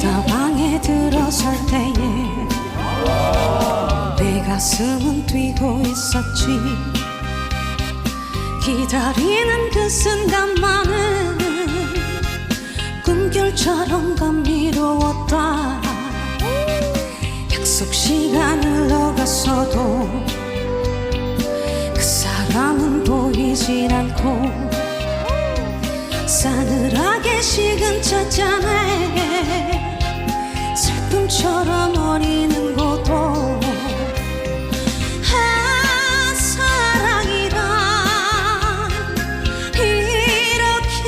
다방에 들어설 때에 내 가슴은 뛰고 있었지. 기다리는 그 순간만은 꿈결처럼 감미로웠다. 약속 시간 흘러갔어도 그 사람은 보이질 않고 싸늘하게 식은 찻잔에 슬픔처럼 어리는 것도 아 사랑이란 이렇게도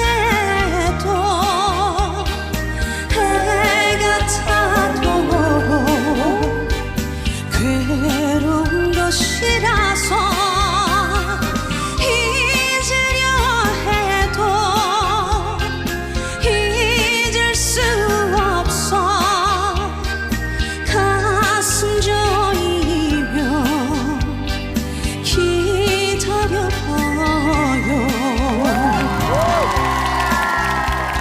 해가 타도 괴로운 것이라서 기다려봐요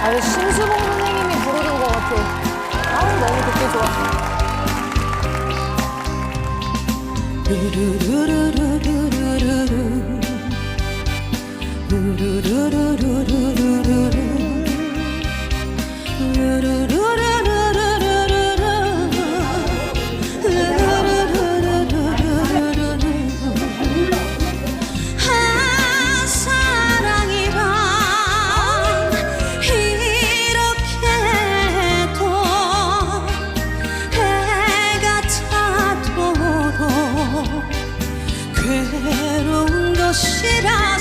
아유 심수봉 선생님이 부르는 것 같아. 아우 너무 듣기 좋아. 루루루루루 cheirar